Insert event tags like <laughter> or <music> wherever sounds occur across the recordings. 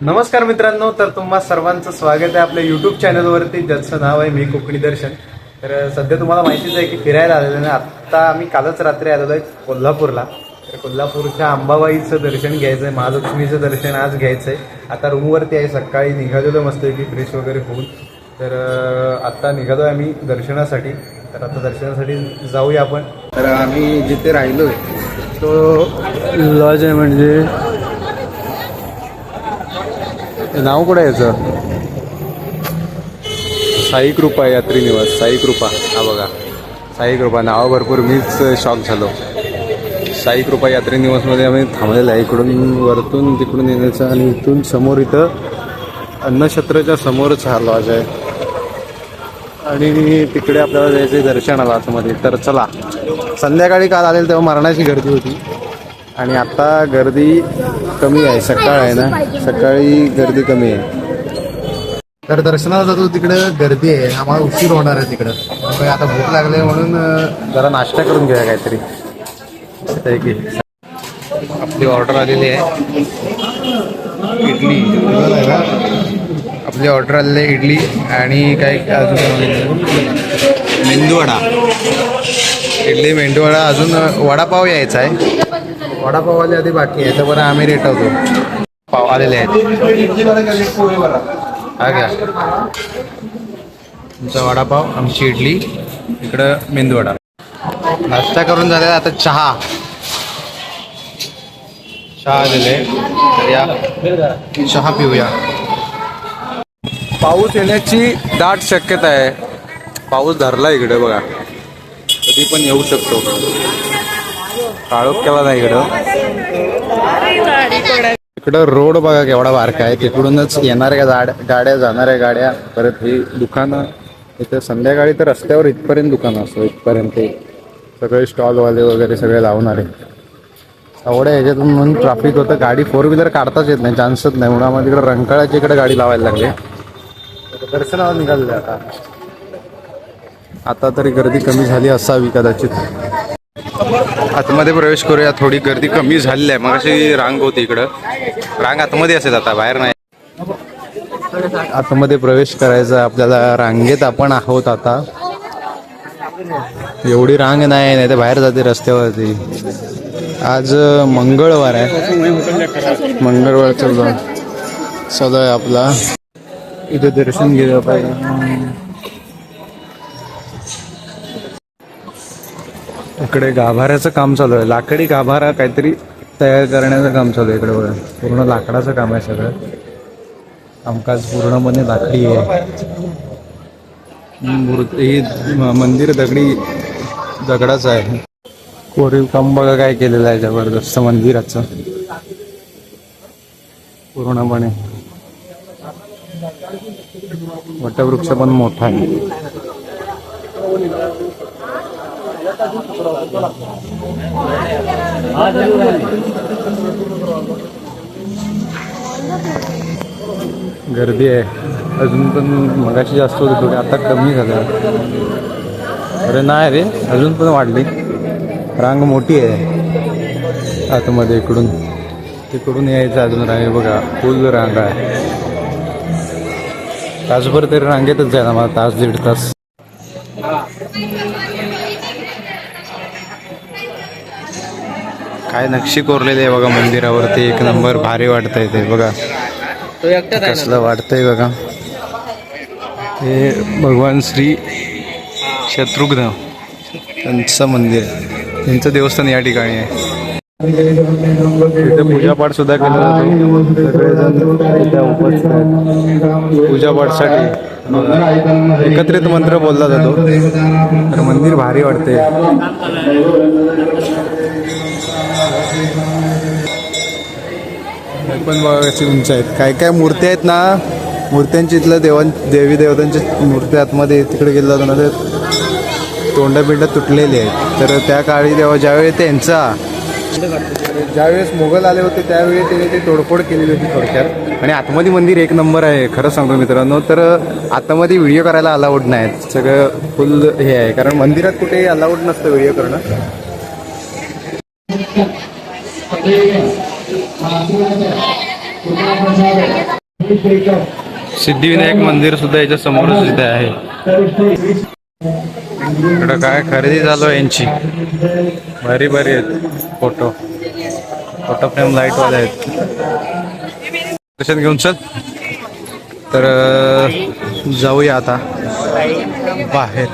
नमस्कार मित्रांनो तर तुम्हा सर्वांचं स्वागत आहे आपल्या युट्यूब चॅनलवरती ज्याचं नाव आहे मी कोकणी दर्शन. तर सध्या तुम्हाला माहितीच आहे की फिरायला आलेलो आहे. आत्ता आम्ही कालच रात्री आलेलो आहे कोल्हापूरला. तर कोल्हापूरच्या अंबाबाईचं दर्शन घ्यायचं आहे महालक्ष्मीचं दर्शन आज घ्यायचं आहे आता रूमवरती आहे सकाळी निघालेलो मस्त की फ्रेश वगैरे होऊन. तर आत्ता निघालो आहे आम्ही दर्शनासाठी. तर आता दर्शनासाठी जाऊया आपण. तर आम्ही जिथे राहिलो आहे तो लॉज आहे म्हणजे नाव कुठं आहे याचं? साई कृपा यात्री निवास साई कृपा हा बघा. साई कृपा नाव भरपूर. मीच शॉक झालो. साई कृपा यात्री निवासमध्ये आम्ही थांबलेलं आहे. इकडून वरतून तिकडून येण्याचं आणि इथून समोर इथं अन्नछत्रच्या समोरच हा लॉज आहे. आणि तिकडे आपल्याला जायचं आहे दर्शनाला आतमध्ये. तर चला. संध्याकाळी काल आलेलं तेव्हा मरणाची गर्दी होती. आणि आता गर्दी कमी आहे सकाळ आहे ना? सकाळी गर्दी कमी आहे. तर दर्शनाला जातो तिकडे गर्दी आहे. आम्हाला उशीर होणार आहे तिकडं. त्यामुळे आता भूक लागली आहे म्हणून जरा नाश्ता करून घेऊया काहीतरी. की. आपली ऑर्डर आलेली आहे. इडली. आपली ऑर्डर आलेली आहे इडली आणि काय अजून मेंदूवडा. इडली मेंदूवडा अजून वडापाव यायचा आहे. वडापाववाले आधी बाकी आहे तर बरं आम्ही रेट होतो पाव आलेले आहेत. हा घ्या. तुमचा वडापाव आमची इडली इकडं मेंदूवडा. नाश्ता करून झालेला आता चहा. चहा आलेले तर या चहा पिऊया. पाऊस येण्याची दाट शक्यता आहे. पाऊस धरला इकडे बघा. कधी पण येऊ शकतो. केला नाही इकडं. इकडं रोड बघा केवढा बारका आहे. तिकडूनच येणाऱ्या गाड्या गाड्या जाणाऱ्या गाड्या परत ही दुकानं. इथं संध्याकाळी तर रस्त्यावर इथपर्यंत दुकानं असतो इथपर्यंत सगळे स्टॉलवाले वगैरे सगळे लावणारे एवढ्या ह्याच्यातून म्हणून ट्रॅफिक होतं. गाडी फोर व्हीलर काढताच येत नाही चान्सच नाही. म्हणून आम्हाला तिकडे इकडे गाडी लावायला लागली. दर्शनाला आता. आता तरी गर्दी कमी झाली असावी कदाचित. आतमध्ये प्रवेश करूया. थोडी गर्दी कमी झालेली आहे. मग अशी रांग होती इकडं. रांग आतमध्ये असेल आता बाहेर नाही. आतमध्ये प्रवेश करायचा. आपल्याला रांगेत आपण आहोत आता. एवढी रांग नाही नाही तर बाहेर जाते रस्त्यावरती. आज मंगळवार आहे. मंगळवार चालू चालू आपला. इथे दर्शन गेलं पाहिजे. इकडे गाभाऱ्याचं काम चालू आहे. लाकडी गाभारा काहीतरी तयार करण्याचं काम चालू आहे इकडे बघा. पूर्ण लाकडाचं काम आहे सगळं. कामकाज पूर्णपणे लाकडी आहे. मूर्ती ही मंदिर दगडी दगडाचं आहे. कोरीव काम बघा काय केलेलं आहे जबरदस्त मंदिराचं. पूर्णपणे. वटवृक्ष पण मोठा आहे. गर्दी आहे. अजून पण मगाशी जास्त होती आता कमी झालं. अरे नाही रे अजून पण वाढली. रांग मोठी आहे. आतमध्ये इकडून. तिकडून यायचं अजून रांग आहे बघा फुल रांग आहे. तासभर तरी रांगेतच जायला मला तास दीड तास. काय नक्षी कोरलेली आहे बघा मंदिरावरती. एक नंबर भारी वाटतंय ते बघा. कसलं वाटतंय बघा. हे भगवान श्री शत्रुघ्न. त्यांचं मंदिर. आहे. त्यांचं देवस्थान या ठिकाणी आहे. इथे पूजापाठ सुद्धा केला जातो. सगळेजण इथे उपस्थित आहेत. पूजापाठसाठी एकत्रित मंत्र बोलला जातो. तर मंदिर भारी वाटते. पण बघा कशी उंच आहेत. काय काय मूर्ती आहेत ना? मूर्त्यांची इथलं देवां देवी देवतांची मूर्ती आतमध्ये तिकडे गेलं जातं ना ते तोंड बिंड तुटलेली आहेत. तर त्या काळी तेव्हा ज्यावेळी त्यांचा ज्यावेळेस मोगल आले होते त्यावेळी त्याने ती तोडफोड केलेली होती थोडक्यात. आणि आतमध्ये मंदिर एक नंबर आहे खरं सांगतो मित्रांनो. तर आतमध्ये व्हिडिओ करायला अलाउड नाहीत. सगळं फुल हे आहे. कारण मंदिरात कुठेही अलाउड नसतं व्हिडिओ करणं. सिद्धिविनायक मंदिर सुद्धा याच्या समोरच इथे आहे. इकडं काय खरेदी चालू आहे यांची. भारी भारी आहेत फोटो. फोटो फ्रेम लाइट वाले आहेत. दर्शन घेऊन चल. तर जाऊया आता. बाहेर.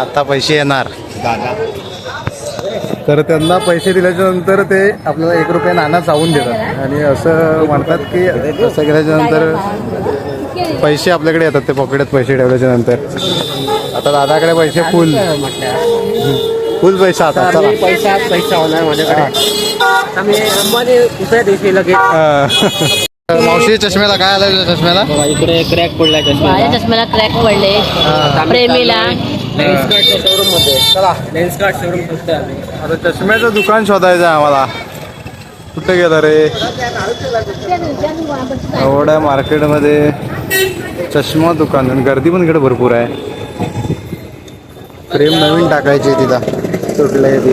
आता पैसे येणार. तर त्यांना पैसे दिल्याच्या नंतर ते आपल्याला एक रुपया नाणं चावून देतात. आणि असं म्हणतात की असं केल्याच्यानंतर पैसे आपल्याकडे येतात ते पॉकेटात पैसे ठेवल्याच्या नंतर आता दादाकडे पैसे फुल. फुल पैसा आता चला. पैसा पैसा होणार माझ्याकडे. मावशी चष्म्याला काय आलं तुझ्या चष्म्याला? इकडे क्रॅक पडलाय माझ्या चष्म्याला क्रॅक पडले. प्रेमीला. शोरूममध्ये चला. लेन्स कार्ड शोरूम बघतोय आम्ही? आता चष्म्याचं दुकान शोधायचं आहे आम्हाला. कुठे गेलं रे? एवढ्या मार्केटमध्ये चष्मा दुकान आणि गर्दी पण इकडे भरपूर आहे. फ्रेम नवीन टाकायची तिला. तुटल्या ती.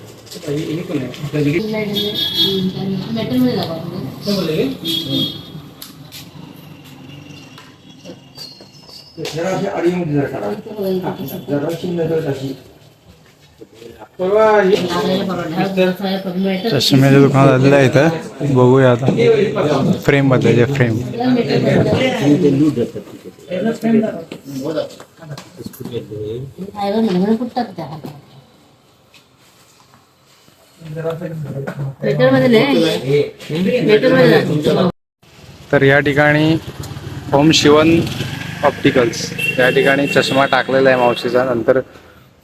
ये ये नाही मला बघू दे. नाही बाबा, दिलं जा. मेटलमध्ये दाखवा. चष्म्याच्या दुकानात आलेलं आहे इथं बघूया आता फ्रेम बदलायचे फ्रेम मेटलमध्ये नाही मेटलमध्ये तर या ठिकाणी ओम शिवन ऑप्टिकल्स. या ठिकाणी चष्मा टाकलेला आहे मावशीचा. नंतर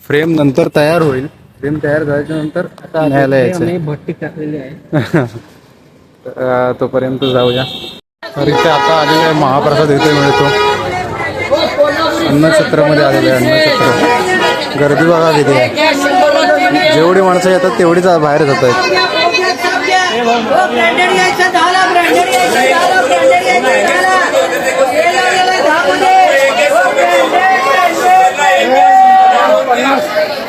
फ्रेम नंतर तयार होईल. फ्रेम तयार झाल्याच्यानंतर न्यायला यायचं भट्टी टाकलेली आहे. तोपर्यंत जाऊया. तर इथे आता आलेलं आहे महाप्रसाद. इथे मिळतो. अन्नछत्रमध्ये आलेलं आहे अन्नछत्र. गर्दी बघा किती आहे. जेवढी माणसं येतात तेवढीच बाहेर जात आहेत.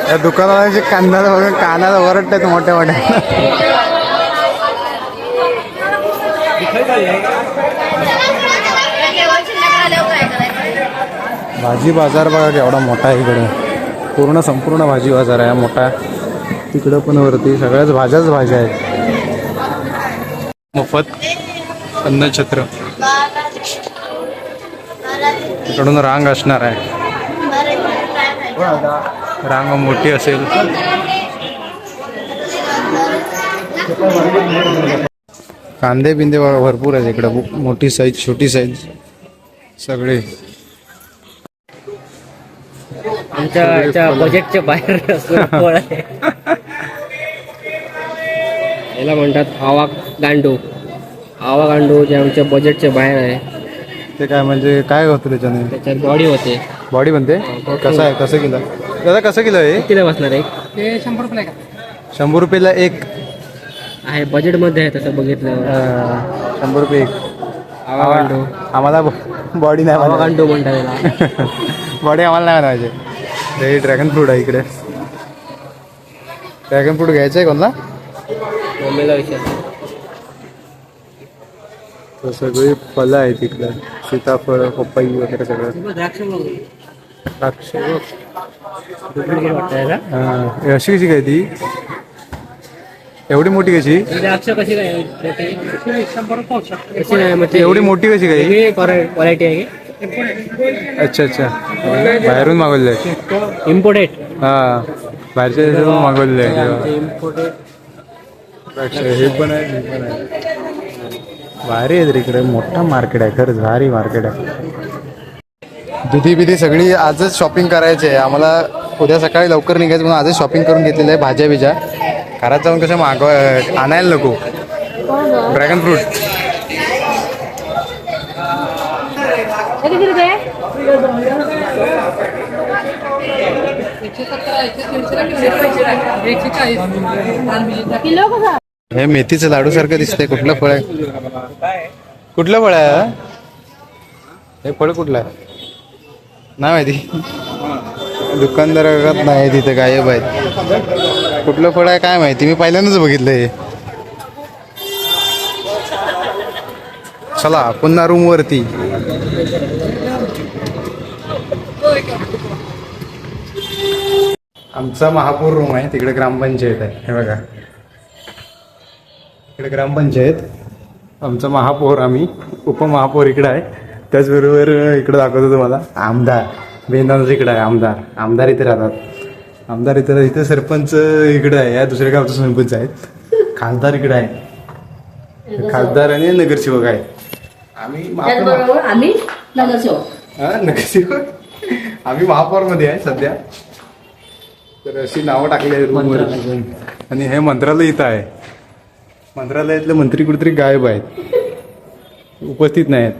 या दुकानाला जे कांद्याला बघा कानाला वरटतात मोठ्या मोठ्या भाजी बाजार बघा केवढा मोठा आहे इकडे पूर्ण संपूर्ण भाजी बाजार आहे मोठा तिकडं पण वरती सगळ्याच भाज्याच भाज्या आहेत. मोफत अन्नछत्र. इकडून रांग असणार आहे. रांग मोठी असेल. कांदे बिंदे भरपूर आहेत इकडं. मोठी साईज छोटी साईज सगळे. आमच्या याच्या बजेटच्या बाहेर असलेला फळ आहे. याला म्हणतात आवा गांडू. आवा गांडू जे आमच्या बजेटच्या बाहेर आहे. ते काय म्हणजे काय होतं त्याच्याने? त्याच्यात बॉडी होते. बॉडी बनते कसं आहे? कसं किलो? दादा कसं किलो आहे किती बसणार आहे? हे शंभर रुपये का? शंभर रुपयाला एक. आहे बजेटमध्ये आहे तसं बघितलं शंभर रुपये एक. आवा गांडू. आम्हाला बॉडी नाही आवा बनवायची. गांडू म्हणतात बॉडी <laughs> आम्हाला नाही बनवायचे हे ड्रॅगन फ्रूट आहे इकडे. ड्रॅगन फ्रूट घ्यायचं आहे कोणला मम्मीला विचार सगळी फळं आहेत इकडे सीताफळ पपई वगैरे सगळं. द्राक्ष अशी कशी काय ती? एवढी मोठी कशी? द्राक्ष कशी काय कशी नाही म्हणजे एवढी मोठी कशी काय? क्वालिटी आहे अच्छा अच्छा. बाहेरून मागवले इम्पोर्टेड हा. बाहेरच्या देशातून मागवले हे पण आहे हे पण आहे. भारी आहे रे इकडे. मोठा मार्केट आहे. खरंच भारी मार्केट आहे. दुधी बिधी सगळी आजच शॉपिंग करायची आहे. आम्हाला उद्या सकाळी लवकर निघायचं म्हणून आजच शॉपिंग करून घेतलेलं आहे भाज्या बिज्या घरात जाऊन कसं मागव आणायला नको. ड्रॅगन फ्रूट किती रुपये किलो कसा हे मेथीचं लाडू सारखं दिसतंय. कुठलं फळ आहे? कुठलं फळ आहे? हे फळ कुठलं आहे? ना माहिती. दुकानदारात नाही तिथे गायब आहेत. कुठलं फळ आहे काय माहिती? मी पहिल्यांदाच बघितलं हे. चला पुन्हा रूम वरती. आमचा महापौर रूम आहे तिकडे ग्रामपंचायत आहे. हे बघा. इकडे ग्रामपंचायत आमचा महापौर आम्ही उपमहापौर इकडे आहे. त्याचबरोबर इकडे दाखवतो तुम्हाला आमदार. बेंदानाचं इकडे आहे आमदार. आमदार इथे राहतात. आमदार इथे इथे सरपंच इकडे आहे. या दुसऱ्या गावचा सरपंच आहेत. खासदार इकडे आहे. खासदार आणि नगरसेवक आहे आम्ही नगरसेवक. हा नगरसेवक? आम्ही महापौरमध्ये आहे सध्या. तर अशी नावं टाकली आहेत आणि हे मंत्रालय इथं आहे. मंत्रालयातले मंत्री कुठेतरी गायब आहेत. उपस्थित नाहीत.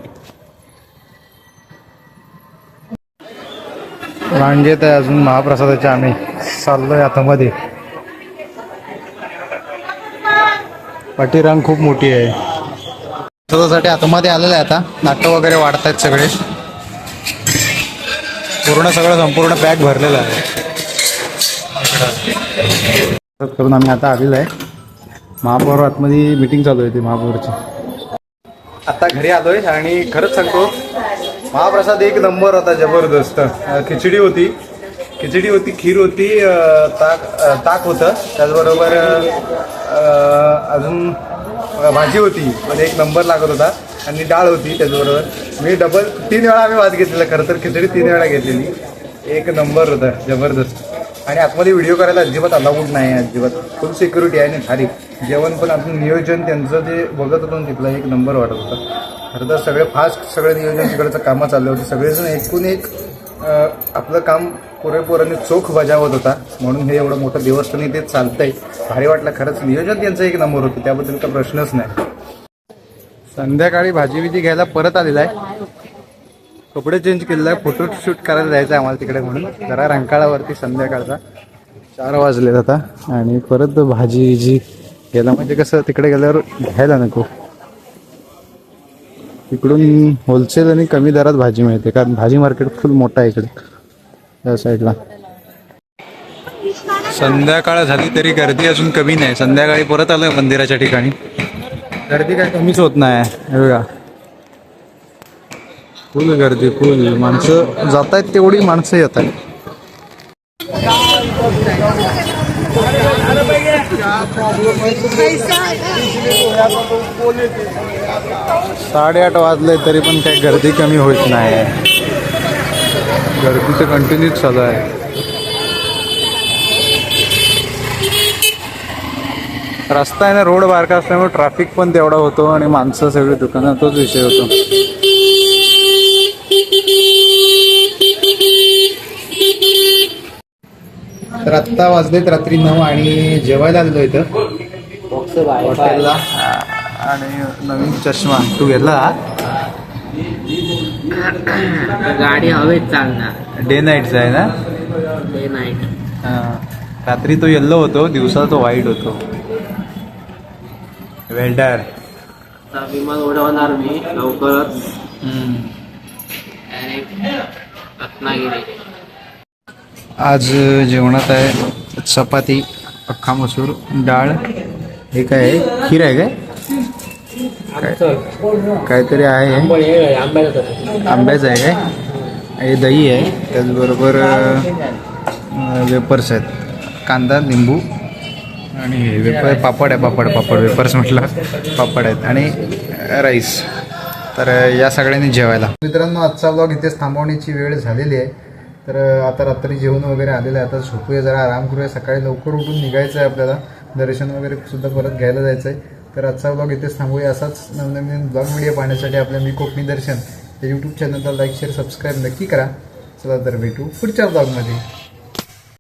रांगेत आहे अजून महाप्रसादाच्या आम्ही चाललोय आता मध्ये. पाठी रांग खूप मोठी आहे. प्रसादासाठी आतमध्ये आलेलं आहे आता. नाटक वगैरे वाढतायत सगळे. पूर्ण सगळं संपूर्ण पॅक भरलेलं आहे. इकडं. करून आम्ही आता आलेलो आहे. महापौर आतमध्ये मीटिंग चालू आहे ती महापौरची. आता घरी आलोय आणि खरंच सांगतो महाप्रसाद एक नंबर होता जबरदस्त. खिचडी होती. खिचडी होती खीर होती ताक ताक होतं. त्याचबरोबर अजून भाजी होती. पण एक नंबर लागत होता. आणि डाळ होती त्याचबरोबर. मी डबल तीन वेळा आम्ही वाद घेतलेला खरं तर खिचडी तीन वेळा घेतलेली. एक नंबर होता जबरदस्त. आणि आतमध्ये व्हिडिओ करायला अजिबात अलाउड नाही आहे अजिबात. फुल सिक्युरिटी आहे आणि भारी. जेवण पण आपण नियोजन त्यांचं जे बघत होतो तिथला एक नंबर वाटत होता. खरं तर सगळे फास्ट सगळे नियोजन तिकडचं कामं चाललं होतं. सगळेजण एकूण एक आपलं काम पुरेपूराने चोख बजावत होता. म्हणून हे एवढं मोठं देवस्थान इथे चालतंय. भारी वाटलं खरंच. नियोजन त्यांचं एक नंबर होतं त्याबद्दल काही प्रश्नच नाही. संध्याकाळी भाजी बिजी घ्यायला परत आलेला आहे. कपडे चेंज केलेला आहे. फोटो शूट करायला जायचं आहे आम्हाला तिकडे म्हणून. जरा रंकाळावरती संध्याकाळचा. चार वाजले आता. आणि परत भाजी बिजी गेला म्हणजे कसं तिकडे गेल्यावर घ्यायला नको. इकडून होलसेल आणि कमी दरात भाजी मिळते. कारण भाजी मार्केट फुल मोठं आहे इकडे. त्या साईडला संध्याकाळ झाली तरी गर्दी अजून कमी नाही. संध्याकाळी परत आलोय मंदिराच्या ठिकाणी. गर्दी काय कमीच होत नाही हे बघा. फुल गर्दी फुल. माणसं जात आहेत तेवढी माणसं येत आहेत साडेआठ वाजले तरी पण काही गर्दी कमी होत नाही. गर्दी तर कंटिन्यू चालू आहे. रस्ता आहे ना रोड बारका असल्यामुळे ट्रॅफिक पण तेवढा होतो आणि माणसं सगळी दुकानं तोच विषय होतो. तर आत्ता वाजलेत रात्री नऊ आणि जेवायला आलेलो इथं. हॉटेलला. आणि नवीन चष्मा. तू घेतला गाडी हवेत चालणार. डे नाईटचा आहे ना? डे नाईट हा. रात्री तो येल्लो होतो दिवसा तो व्हाईट होतो. वेल्डर. आता विमान उडवणार मी लवकरच. डायरेक्ट रत्नागिरी. आज जेवणात आहे चपाती अख्खा मसूर डाळ. हे काय आहे? खीर आहे काय? काहीतरी आहे. आंब्याचं आहे काय? हे दही आहे. त्याचबरोबर वेपर्स आहेत. कांदा लिंबू आणि हे वेपर पापड आहे पापड पापड वेपर्स म्हटलं पापड आहेत. आणि राईस. तर या सगळ्यांनी जेवायला. मित्रांनो आजचा ब्लॉग इथेच थांबवण्याची वेळ झालेली आहे. तर आता रात्री जेवण वगैरे आलेलं आहे. आता झोपूया जरा आराम करूया. सकाळी लवकर उठून निघायचं आहे आपल्याला. दर्शन वगैरे सुद्धा परत घ्यायला जायचं आहे तर आजचा ब्लॉग इथेच थांबूया असाच नवनवीन ब्लॉग व्हिडिओ पाहण्यासाठी आपल्या मी कोकणी दर्शन. या यूट्यूब चॅनलला लाईक शेअर सबस्क्राईब नक्की करा. चला तर भेटू पुढच्या ब्लॉगमध्ये